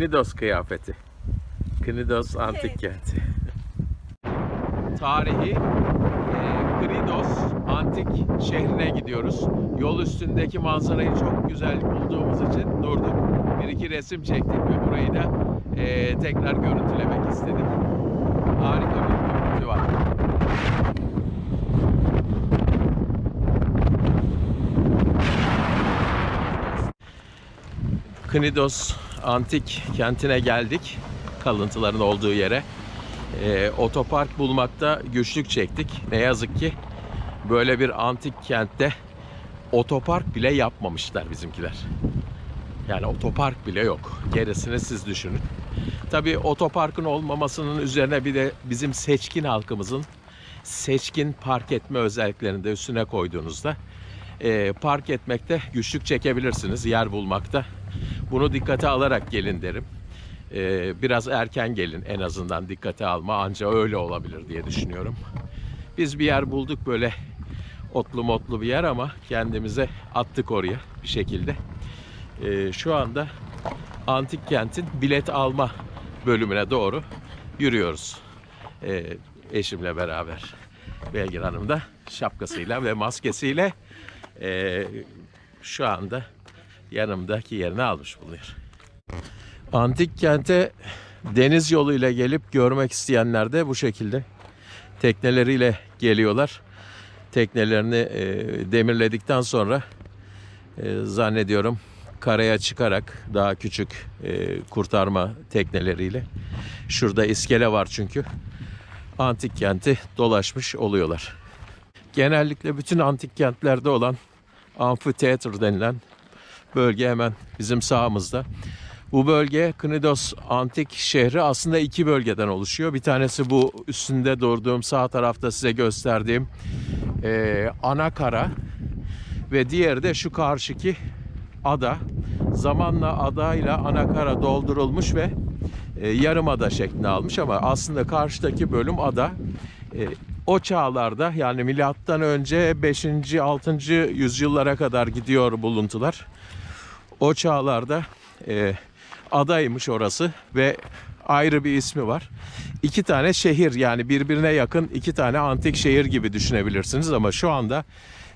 Knidos kıyafeti. Knidos antik kenti. Tarihi e, Knidos antik şehrine gidiyoruz. Yol üstündeki manzarayı çok güzel bulduğumuz için durduk. Bir iki resim çektik ve burayı da e, tekrar görüntülemek istedim. Harika bir görüntü var. Knidos antik kentine geldik. Kalıntıların olduğu yere. Ee, otopark bulmakta güçlük çektik. Ne yazık ki böyle bir antik kentte otopark bile yapmamışlar bizimkiler. Yani otopark bile yok. Gerisini siz düşünün. Tabii otoparkın olmamasının üzerine bir de bizim seçkin halkımızın seçkin park etme özelliklerini de üstüne koyduğunuzda e, park etmekte güçlük çekebilirsiniz yer bulmakta. Bunu dikkate alarak gelin derim. E, biraz erken gelin en azından dikkate alma anca öyle olabilir diye düşünüyorum. Biz bir yer bulduk böyle otlu motlu bir yer ama kendimize attık oraya bir şekilde. E, şu anda antik kentin bilet alma bölümüne doğru yürüyoruz. E, eşimle beraber. Belgin Hanım da şapkasıyla ve maskesiyle e, şu anda yanımdaki yerini almış bulunuyor. Antik kente deniz yoluyla gelip görmek isteyenler de bu şekilde tekneleriyle geliyorlar. Teknelerini e, demirledikten sonra e, zannediyorum karaya çıkarak daha küçük e, kurtarma tekneleriyle şurada iskele var çünkü antik kenti dolaşmış oluyorlar. Genellikle bütün antik kentlerde olan amfiteatr denilen bölge hemen bizim sağımızda. Bu bölge Knidos antik şehri aslında iki bölgeden oluşuyor. Bir tanesi bu üstünde durduğum sağ tarafta size gösterdiğim e, ana kara ve diğeri de şu karşıki ada. Zamanla adayla ana kara doldurulmuş ve e, yarım ada şeklini almış ama aslında karşıdaki bölüm ada. E, o çağlarda yani milattan önce 5. 6. yüzyıllara kadar gidiyor buluntular. O çağlarda e, adaymış orası ve ayrı bir ismi var. İki tane şehir yani birbirine yakın iki tane antik şehir gibi düşünebilirsiniz ama şu anda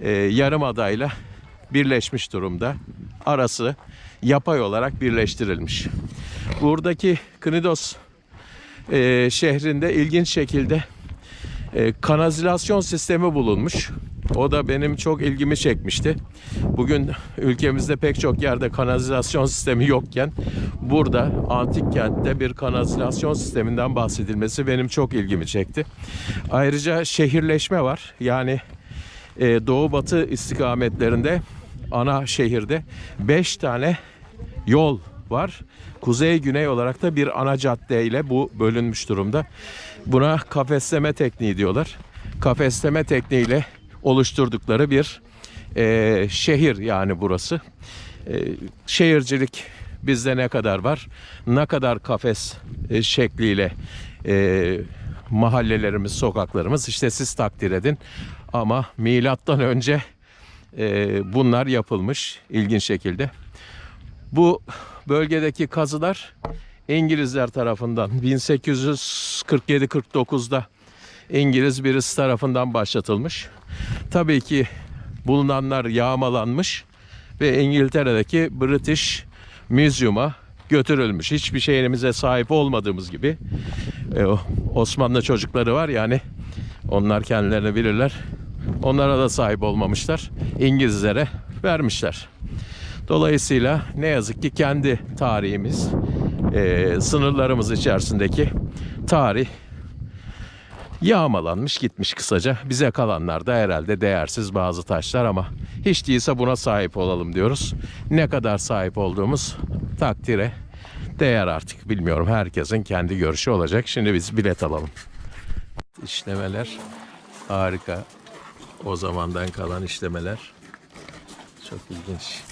e, yarım adayla birleşmiş durumda. Arası yapay olarak birleştirilmiş. Buradaki Knidos e, şehrinde ilginç şekilde e, kanalizasyon sistemi bulunmuş. O da benim çok ilgimi çekmişti. Bugün ülkemizde pek çok yerde kanalizasyon sistemi yokken burada antik kentte bir kanalizasyon sisteminden bahsedilmesi benim çok ilgimi çekti. Ayrıca şehirleşme var. Yani e, doğu batı istikametlerinde ana şehirde 5 tane yol var. Kuzey güney olarak da bir ana cadde ile bu bölünmüş durumda. Buna kafesleme tekniği diyorlar. Kafesleme tekniğiyle oluşturdukları bir e, şehir yani burası. E, şehircilik bizde ne kadar var? Ne kadar kafes e, şekliyle e, mahallelerimiz, sokaklarımız işte siz takdir edin. Ama milattan önce e, bunlar yapılmış ilginç şekilde. Bu bölgedeki kazılar İngilizler tarafından 1847-49'da İngiliz birisi tarafından başlatılmış. Tabii ki bulunanlar yağmalanmış ve İngiltere'deki British Museum'a götürülmüş. Hiçbir şeyimize sahip olmadığımız gibi e, Osmanlı çocukları var yani onlar kendilerini bilirler. Onlara da sahip olmamışlar. İngilizlere vermişler. Dolayısıyla ne yazık ki kendi tarihimiz, e, sınırlarımız içerisindeki tarih yağmalanmış gitmiş kısaca. Bize kalanlar da herhalde değersiz bazı taşlar ama hiç değilse buna sahip olalım diyoruz. Ne kadar sahip olduğumuz takdire değer artık bilmiyorum. Herkesin kendi görüşü olacak. Şimdi biz bilet alalım. İşlemeler harika. O zamandan kalan işlemeler. Çok ilginç.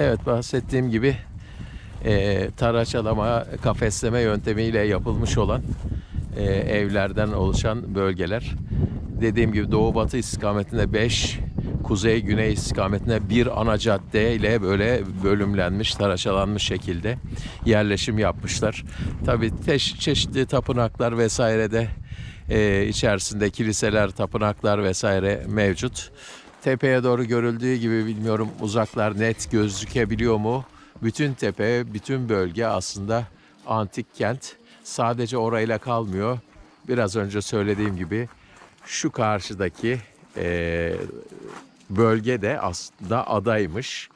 Evet bahsettiğim gibi e, taraçalama, kafesleme yöntemiyle yapılmış olan e, evlerden oluşan bölgeler. Dediğim gibi doğu batı istikametinde 5, kuzey güney istikametinde bir ana cadde ile böyle bölümlenmiş, taraşalanmış şekilde yerleşim yapmışlar. Tabii teş- çeşitli tapınaklar vesaire de e, içerisinde kiliseler, tapınaklar vesaire mevcut. Tepeye doğru görüldüğü gibi bilmiyorum uzaklar net gözükebiliyor mu? Bütün tepe, bütün bölge aslında antik kent. Sadece orayla kalmıyor. Biraz önce söylediğim gibi şu karşıdaki eee bölge de aslında adaymış.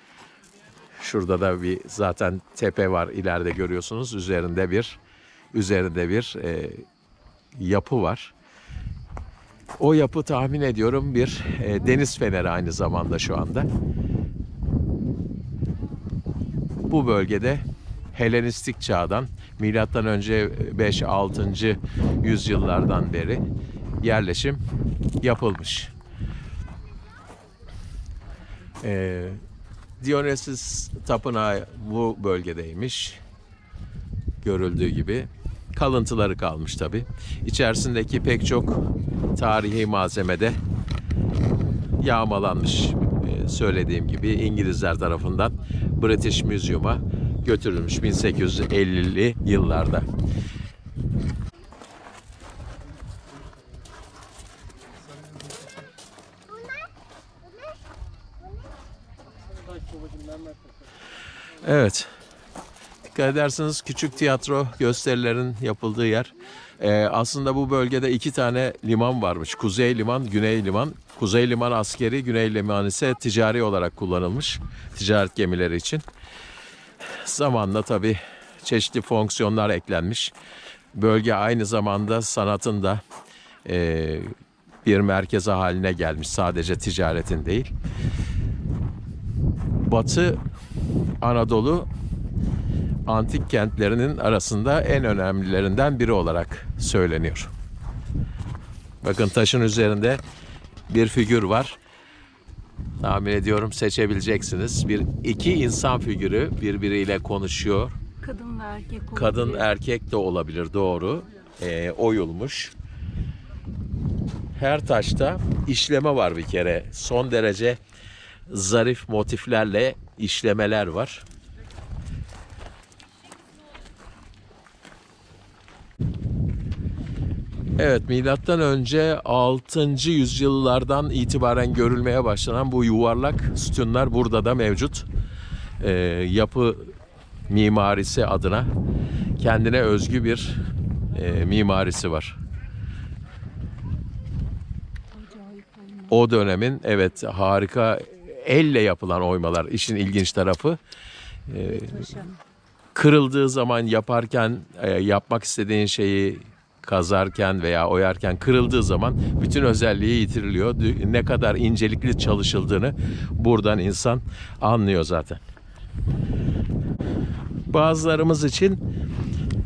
Şurada da bir zaten tepe var ileride görüyorsunuz. Üzerinde bir üzerinde bir eee, yapı var. O yapı tahmin ediyorum bir eee, deniz feneri aynı zamanda şu anda. Bu bölgede Helenistik çağdan milattan önce 5-6. yüzyıllardan beri yerleşim yapılmış. Ee, Dionysus tapınağı bu bölgedeymiş. Görüldüğü gibi. Kalıntıları kalmış tabi. İçerisindeki pek çok tarihi malzemede yağmalanmış. Ee, söylediğim gibi İngilizler tarafından British Museum'a götürülmüş 1850'li yıllarda. Evet. Dikkat ederseniz küçük tiyatro gösterilerin yapıldığı yer. Ee, aslında bu bölgede iki tane liman varmış. Kuzey liman, güney liman. Kuzey liman askeri, güney liman ise ticari olarak kullanılmış. Ticaret gemileri için. Zamanla tabii çeşitli fonksiyonlar eklenmiş. Bölge aynı zamanda sanatın da e, bir merkezi haline gelmiş. Sadece ticaretin değil. Batı Anadolu antik kentlerinin arasında en önemlilerinden biri olarak söyleniyor. Bakın taşın üzerinde bir figür var. Tahmin ediyorum seçebileceksiniz. Bir iki insan figürü birbiriyle konuşuyor. Kadın ve erkek olabilir. Kadın erkek de olabilir doğru. Ee, oyulmuş. Her taşta işleme var bir kere. Son derece zarif motiflerle işlemeler var. Evet milattan önce 6. yüzyıllardan itibaren görülmeye başlanan bu yuvarlak sütunlar burada da mevcut. Ee, yapı mimarisi adına kendine özgü bir e, mimarisi var. O dönemin evet harika elle yapılan oymalar işin ilginç tarafı. Taşa. Kırıldığı zaman yaparken e, yapmak istediğin şeyi kazarken veya oyarken kırıldığı zaman bütün özelliği yitiriliyor. Ne kadar incelikli çalışıldığını buradan insan anlıyor zaten. Bazılarımız için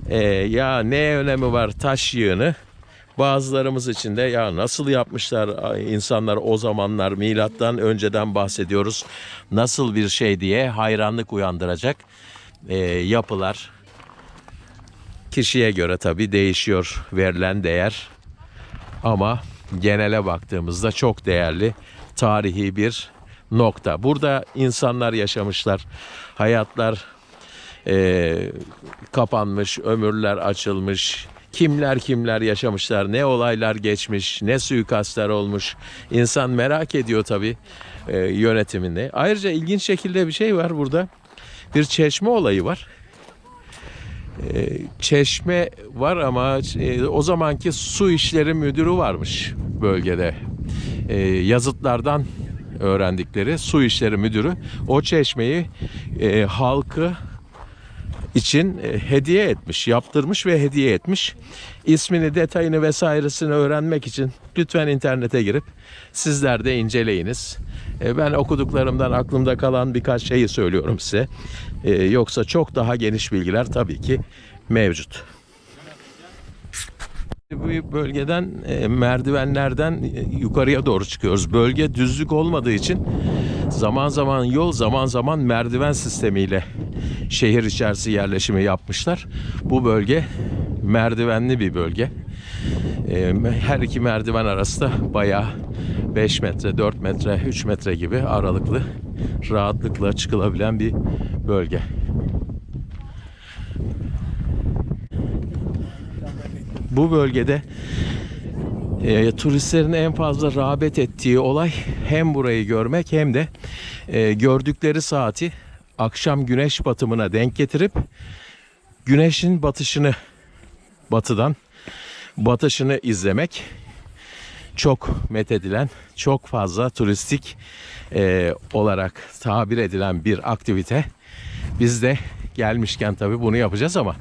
e, ya ne önemi var taş yığını Bazılarımız için de ya nasıl yapmışlar insanlar o zamanlar milattan önceden bahsediyoruz. Nasıl bir şey diye hayranlık uyandıracak e, yapılar. Kişiye göre tabii değişiyor verilen değer. Ama genele baktığımızda çok değerli tarihi bir nokta. Burada insanlar yaşamışlar. Hayatlar e, kapanmış, ömürler açılmış. Kimler kimler yaşamışlar, ne olaylar geçmiş, ne suikastlar olmuş. İnsan merak ediyor tabii e, yönetimini. Ayrıca ilginç şekilde bir şey var burada. Bir çeşme olayı var. E, çeşme var ama e, o zamanki su işleri müdürü varmış bölgede. E, yazıtlardan öğrendikleri su işleri müdürü o çeşmeyi e, halkı için e, hediye etmiş, yaptırmış ve hediye etmiş. İsmini, detayını vesairesini öğrenmek için lütfen internete girip sizler de inceleyiniz. E, Ben okuduklarımdan aklımda kalan birkaç şeyi söylüyorum size. E, Yoksa çok daha geniş bilgiler tabii ki mevcut. Bu bölgeden merdivenlerden yukarıya doğru çıkıyoruz. Bölge düzlük olmadığı için zaman zaman yol zaman zaman merdiven sistemiyle şehir içerisi yerleşimi yapmışlar. Bu bölge merdivenli bir bölge. Ee, her iki merdiven arası da bayağı 5 metre, 4 metre, 3 metre gibi aralıklı rahatlıkla çıkılabilen bir bölge. Bu bölgede e, turistlerin en fazla rağbet ettiği olay hem burayı görmek hem de e, gördükleri saati akşam güneş batımına denk getirip güneşin batışını batıdan batışını izlemek çok methedilen, çok fazla turistik e, olarak tabir edilen bir aktivite. Biz de gelmişken tabii bunu yapacağız ama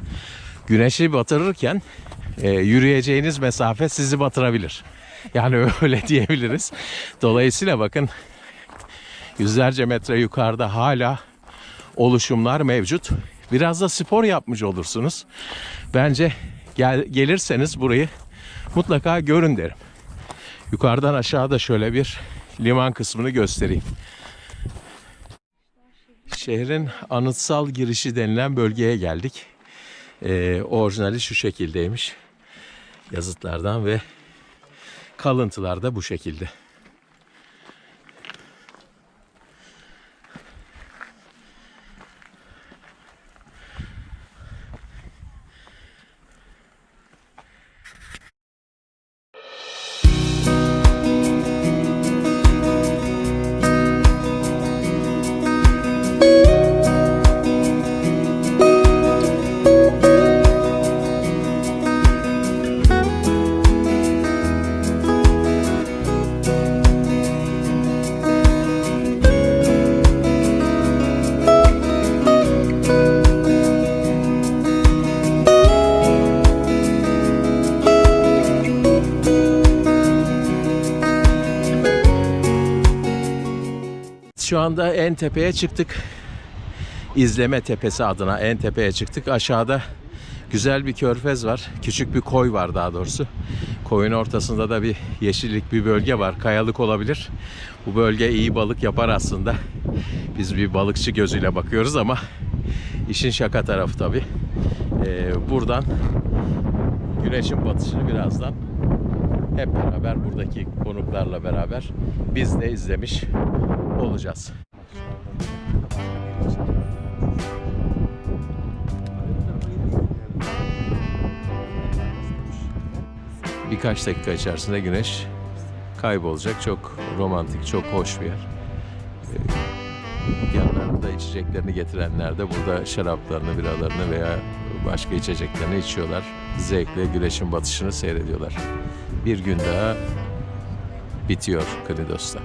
güneşi batırırken e, yürüyeceğiniz mesafe sizi batırabilir. Yani öyle diyebiliriz. Dolayısıyla bakın yüzlerce metre yukarıda hala oluşumlar mevcut. Biraz da spor yapmış olursunuz. Bence gel, gelirseniz burayı mutlaka görün derim. Yukarıdan aşağıda şöyle bir liman kısmını göstereyim. Şehrin anıtsal girişi denilen bölgeye geldik. Ee, orijinali şu şekildeymiş. Yazıtlardan ve kalıntılar da bu şekilde. Şu anda en tepeye çıktık. İzleme Tepesi adına en tepeye çıktık. Aşağıda güzel bir körfez var. Küçük bir koy var daha doğrusu. Koyun ortasında da bir yeşillik bir bölge var. Kayalık olabilir. Bu bölge iyi balık yapar aslında. Biz bir balıkçı gözüyle bakıyoruz ama işin şaka tarafı tabii. Ee, buradan güneşin batışını birazdan hep beraber buradaki konuklarla beraber biz de izlemiş olacağız. Birkaç dakika içerisinde güneş kaybolacak. Çok romantik, çok hoş bir yer. Ee, Yanlarında içeceklerini getirenler de burada şaraplarını, biralarını veya başka içeceklerini içiyorlar. Zevkle güneşin batışını seyrediyorlar. Bir gün daha bitiyor Knidos'ta.